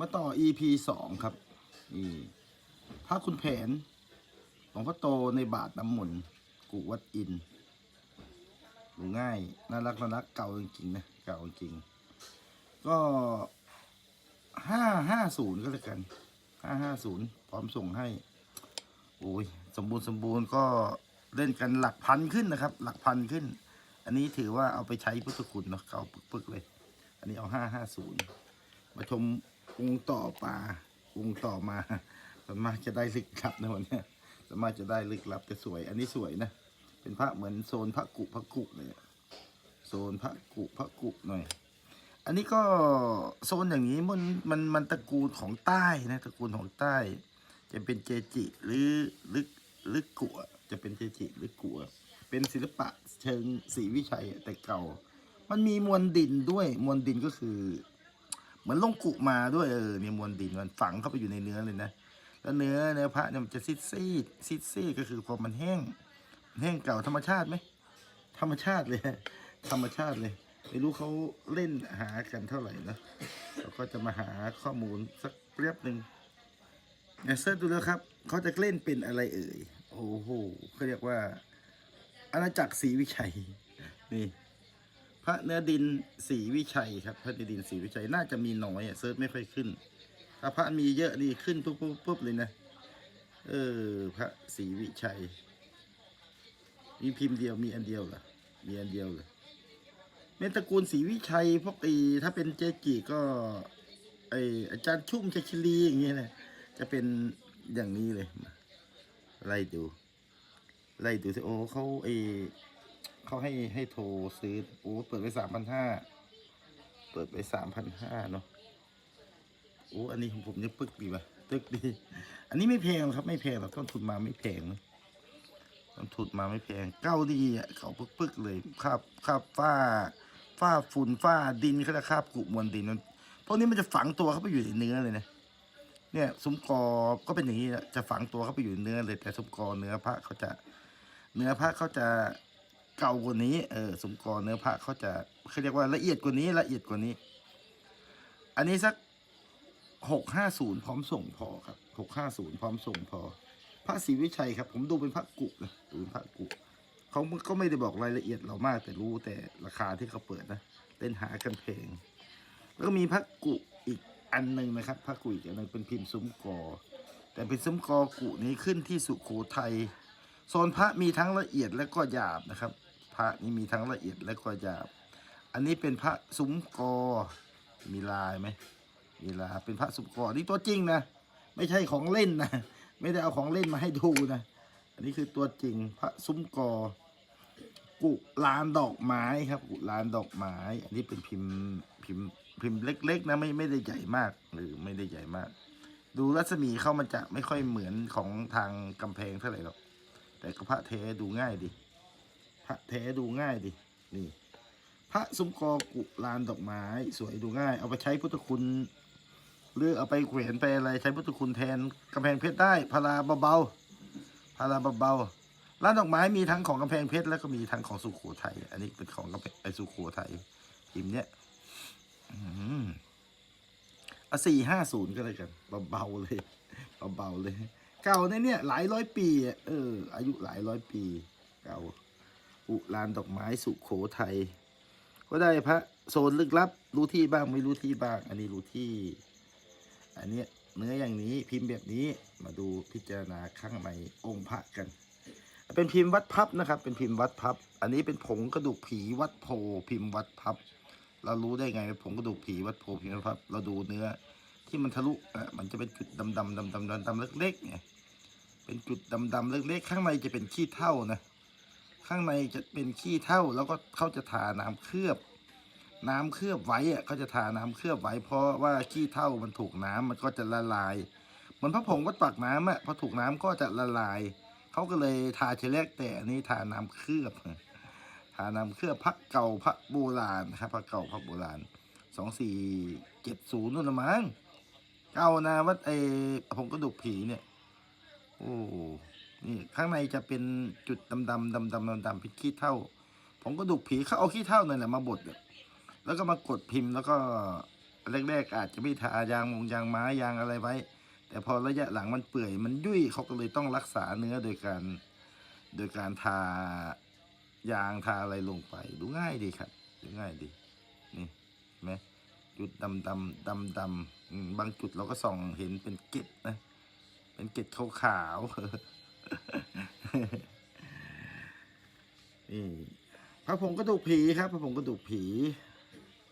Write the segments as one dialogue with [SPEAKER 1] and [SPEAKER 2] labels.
[SPEAKER 1] มาต่อ EP สองครับนี่พระคุณแผนหลวงพ่อโตในบาทน้ำมนต์กุวัดอินดูง่ายน่ารักน่ารักเก่าจริงๆนะเก่าจริง ก็ห้าห้าศูนย์ก็แล้วกันห้าห้าศูนย์พร้อมส่งให้ โอ้ย สมบูรณ์สมบูรณ์ก็เล่นกันหลักพันขึ้นนะครับ หลักพันขึ้น อันนี้ถือว่าเอาไปใช้พุทธคุณเนาะเก่าปึกๆเลย อันนี้เอาห้าห้าศูนย์มาชม องค์ต่อป่าองค์ต่อมาสมาจะได้ลึกลับนะวันนี้ยสมาจะได้ลึกลับแต่สวย อันนี้สวยนะ เป็นพระเหมือนโซนพระกุพระกุเลยโซนพระกุพระกุหน่อย อันนี้ก็โซนอย่างนี้มันมันมันตระกูลของใต้นะตระกูลของใต้ จะเป็นเจจิหรือหรือหรือกัวจะเป็นเจจิหรือกัวเป็นศิลปะเชิงศรีวิชัยแต่เก่า มันมีมวลดินด้วยมวลดินก็คือ มือนลงกุมาด้วยเออเนี่ยมวลดินมันฝังเข้าไปอยู่ในเนื้อเลยนะแล้วเนื้อเนื้อพระเนี่ยมันจะซีดซีดซีดซีดก็คือความมันแห้งแห้งเก่าธรรมชาติไหมธรรมชาติเลย ธรรมชาติเลย ไม่รู้เขาเล่นหากันเท่าไหร่นะเราก็จะมาหาข้อมูลสักเรียบหนึ่งเนี่ยเสิร์ชดูแล้วครับเขาจะเล่นเป็นอะไรเอ่ยโอ้โหเขาเรียกว่าอาณาจักรศรีวิชัยนี่ ระเนื้อดินศรีวิชัยครับ พระเนื้อดินศรีวิชัยน่าจะมีน้อยอะเซิร์ชไม่ค่อยขึ้น ถ้าพระมีเยอะนี่ขึ้นปุ๊บปุ๊บปุ๊บเลยนะเออพระศรีวิชัย มีพิมพ์เดียวมีอันเดียวเหรอมีอันเดียวเหรอเมนตระกูลศรีวิชัยพวกอีถ้าเป็นเจจิก็ไออาจารย์ชุ่มชัยชิลีอย่างเงี้ยนะจะเป็นอย่างนี้เลยไล่ดูไล่ดูสิโอ้เขาไอ เขาให้ให้โทรซื้อโอ้เปิดไปสามพันห้าเปิดไปสามพันห้าเนาะโอ้อันนี้ของผมเนี่ยปึกดีป่ะตึกดี อันนี้ไม่แพงครับ ไม่แพงหรอกต้นทุนมาไม่แพงนะต้นทุนมาไม่แพงเก้าดีอะเขาปึกๆเลยคาบคาบฝ้าฝ้าฝุ่นฝ้าดินเขาจะคาบกุมวลดินมันพวกนี้มันจะฝังตัวเข้าไปอยู่ในเนื้อเลยนะเนี่ยซุ้มกอก็เป็นอย่างนี้จะฝังตัวเข้าไปอยู่ในเนื้อเลย แต่ซุ้มกอเนื้อพระเขาจะ เนื้อพระเขาจะ เก่ากว่านี้ เออ สมกรเนื้อพระเขาจะเขาเรียกว่าละเอียดกว่านี้ละเอียดกว่านี้ อันนี้สักหกห้าศูนย์พร้อมส่งพอครับหกห้าศูนย์พร้อมส่งพอ พระศรีวิชัยครับ ผมดูเป็นพระกุนะดูเป็นพระกุเขาก็ไม่ได้บอกรายละเอียดเรามาก แต่รู้แต่ราคาที่เขาเปิดนะเล่นหากันเพลงแล้วก็มีพระกุอีกอันหนึ่งนะครับพระกุอีกอันหนึงเป็นพิมพ์ซุ้มกอ แต่เป็นซุ้มกอกุนี้ขึ้นที่สุโขทัยโซนพระมีทั้งละเอียดและก็หยาบนะครับ ระนี่มีทั้งละเอียดและก็หยาบ อันนี้เป็นพระซุ้มกอ มีลายไหมมีลายเป็นพระซุ้มกอนี่ตัวจริงนะ ไม่ใช่ของเล่นนะ ไม่ได้เอาของเล่นมาให้ดูนะ อันนี้คือตัวจริงพระซุ้มกอ กุลานดอกไม้ครับ กุลานดอกไม้ อันนี้เป็นพิมพ์พิมพ์พิมพ์เล็ก ๆ นะไม่ไม่ได้ใหญ่มากหรือไม่ได้ใหญ่มาก ดูรัศมีเข้ามันจะไม่ค่อยเหมือนของทางกำแพงเท่าไหร่หรอกแต่ก็พระเทดูง่ายดิ พระเทดูง่ายดิ นี่ พระสุมกอกุลานดอกไม้ สวยดูง่าย เอาไปใช้พุทธคุณหรือเอาไปแขวนไปอะไรใช้พุทธคุณแทนกำแพงเพชรได้พาราเบาๆพาราเบาๆร้านดอกไม้มีทั้งของกำแพงเพชรแล้วก็มีทั้งของสุขโขทัยอันนี้เป็นของกำแพงไอสุขโขทัยพิมพ์เนี้ยอืมเอาสี่ห้าศูนย์ก็เลยกันเบาๆเลยเบาๆเลย เก่าในเนี่ยหลายร้อยปีเอออายุหลายร้อยปี เก่า อุลานดอกไม้สุโขทัยก็ได้พระโซนลึกลับ รู้ที่บ้างไม่รู้ที่บ้าง อันนี้รู้ที่ อันเนี้ยเนื้ออย่างนี้พิมพ์แบบนี้มาดูพิจารณาข้างในองค์พระกัน เป็นพิมพ์วัดพับนะครับ เป็นพิมพ์วัดพับ อันนี้เป็นผงกระดูกผีวัดโพพิมพ์วัดพับ เรารู้ได้ไงผงกระดูกผีวัดโพพิมพ์วัดพับ เราดูเนื้อที่มันทะลุอะมันจะเป็นจุดดำดำดำดำดำดำเล็กๆไงเป็นจุดดำๆเล็กๆข้างในจะเป็นขี้เถ้านะ ข้างในจะเป็นขี้เถ้าแล้วก็เขาจะทาน้ำเคลือบ น้ำเคลือบไว้อะเขาจะทาน้ำเคลือบไว้ เพราะว่าขี้เถ้ามันถูกน้ำมันก็จะละลายมือนพระผงวัดปากน้ำอะพอถูกน้ำก็จะละลายเขาก็เลยทาเชลแรกแต่อันนี้ทาน้ำเคลือบทาน้ำเคลือบพระเก่าพระโบราณนะครับพระเก่าพระโบราณสองสี่เจ็ดศูนย์นู่นละมั้งเก่านะวัดไอผงกระดูกผีเนี่ย โอ้ นี่ข้างในจะเป็นจุดดำดำดำดำดำดำเป็นขี้เท่าผงกระดูกผีเขาเอาขี้เท่านั่นแหละมาบดแล้วก็มากดพิมพ์แล้วก็แรกๆอาจจะไม่ทายางมงยางไม้ยางอะไรไว้ แต่พอระยะหลังมันเปื่อยมันยุ่ยเขาก็เลยต้องรักษาเนื้อโดยการโดยการทายางทาอะไรลงไป ดูง่ายดีครับดูง่ายดีนี่ไหมจุดดำดำดำดำบางจุดเราก็ส่องเห็นเป็นเกล็ดนะเป็นเกล็ดขาวๆ นี่พระผงกระดูกผีครับพระผงกระดูกผี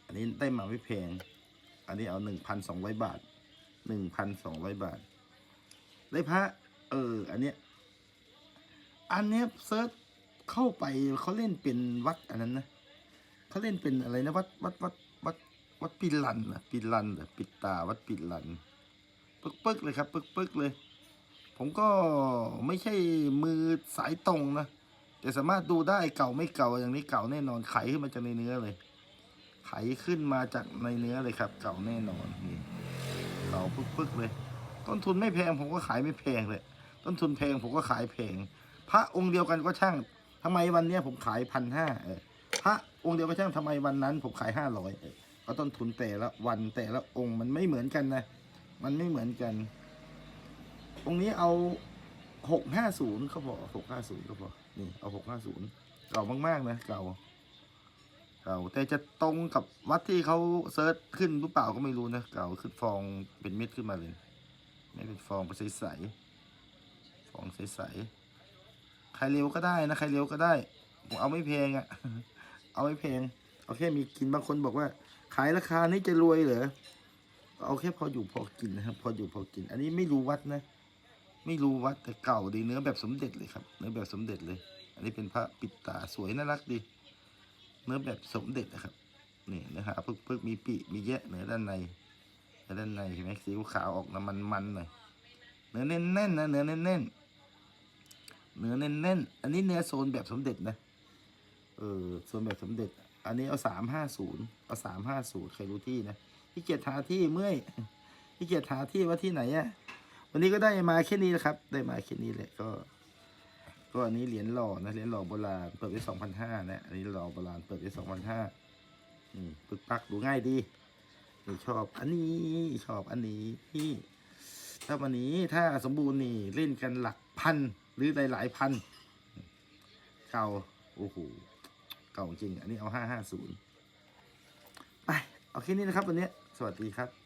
[SPEAKER 1] อันนี้ได้มาไม่แพง อันนี้เอาหนึ่งพันสองร้อยบาทหนึ่งพันสองร้อยบาท ได้พระ เออ อันเนี้ยอันเนี้ยเซิร์ชเข้าไปเขาเล่นเป็นวัดอันนั้นนะเขาเล่นเป็นอะไรนะวัดวัดวัดวัดวัดปิลันนะปิลันเหรอปิดตาวัดปิลัน ปึ๊กปึกเลยครับ ปึกปึ๊กเลย ผมก็ไม่ใช่มือสายตรงนะ แต่สามารถดูได้เก่าไม่เก่าอย่างนี้เก่าแน่นอนไขขึ้นมาจากในเนื้อเลย ไขขึ้นมาจากในเนื้อเลยครับ เก่าแน่นอนนี่เก่าปึ๊กๆเลย ต้นทุนไม่แพงผมก็ขายไม่แพงเลย ต้นทุนแพงผมก็ขายแพงพระองค์เดียวกันก็ช่างทำไมวันเนี้ยผมขายพันห้าพระองค์เดียวก็ช่างทำไมวันนั้น ผมขายห้าร้อยก็ต้นทุนแต่ละวันแต่ละองค์มันไม่เหมือนกันนะ มันไม่เหมือนกัน องนี้เอาหกห้าศูนย์เขาบอหกห้าศูนย์ก็พอนี่เอาหกห้าศูนย์เก่ามากๆนะเก่าเก่าแต่จะตรงกับวัดที่เขาเซิร์ชขึ้นหรือเปล่าก็ไม่รู้นะเก่าขึ้นฟองเป็นเม็ดขึ้นมาเลยไม่เป็นฟองเป็นใสๆฟองใสๆใครเร็วก็ได้นะใครเร็วก็ได้ผมเอาไม่แพงอะ่ะ เอาไม่แพงเอาแค่มีกินบางคนบอกว่า ขายราคานี้จะรวยเหรอเอาแค่พออยู่พอกินนะครับพออยู่พอกิน อันนี้ไม่รู้วัดนะ ไม่รู้วัดแต่เก่าดีเนื้อแบบสมเด็จเลยครับ เนื้อแบบสมเด็จเลย อันนี้เป็นพระปิดตาสวยน่ารักดี เนื้อแบบสมเด็จนะครับนี่เนื้อหาพึกพึกมีปีมีแยะเนื้อด้านในเนื้อด้านในเห็นไหมสีขาวออกน้ำมันมันๆหน่อยเนื้อแน่นๆนะเนื้อแน่นๆเนื้อแน่นๆอันนี้เนื้อโซนแบบสมเด็จนะเออโซนแบบสมเด็จ อันนี้เอาสามห้าศูนย์เอาสามห้าศูนย์ใครรู้ที่นะที่เกียรติหาที่เมื่อยที่เกียรติหาที่ว่าที่ไหนอะ วันนี้ก็ได้มาแค่นี้นะครับ ได้มาแค่นี้แหละก็ ก็อันนี้เหรียญหล่อนะเหรียญหล่อโบราณเปิดไว้สองพันห้านะอันนี้หล่อโบราณเปิดไว้สองพันห้าอืมปึกปักดูง่ายดีนี่ชอบอันนี้ชอบอันนี้ที่ถ้าวันนี้ถ้าสมบูรณ์นี่เล่นกันหลักพันหรือหลายๆพัน เก่าโอ้โหเก่าจริง อันนี้เอาห้าห้าศูนย์ไป เอาแค่นี้นะครับวันนี้ สวัสดีครับ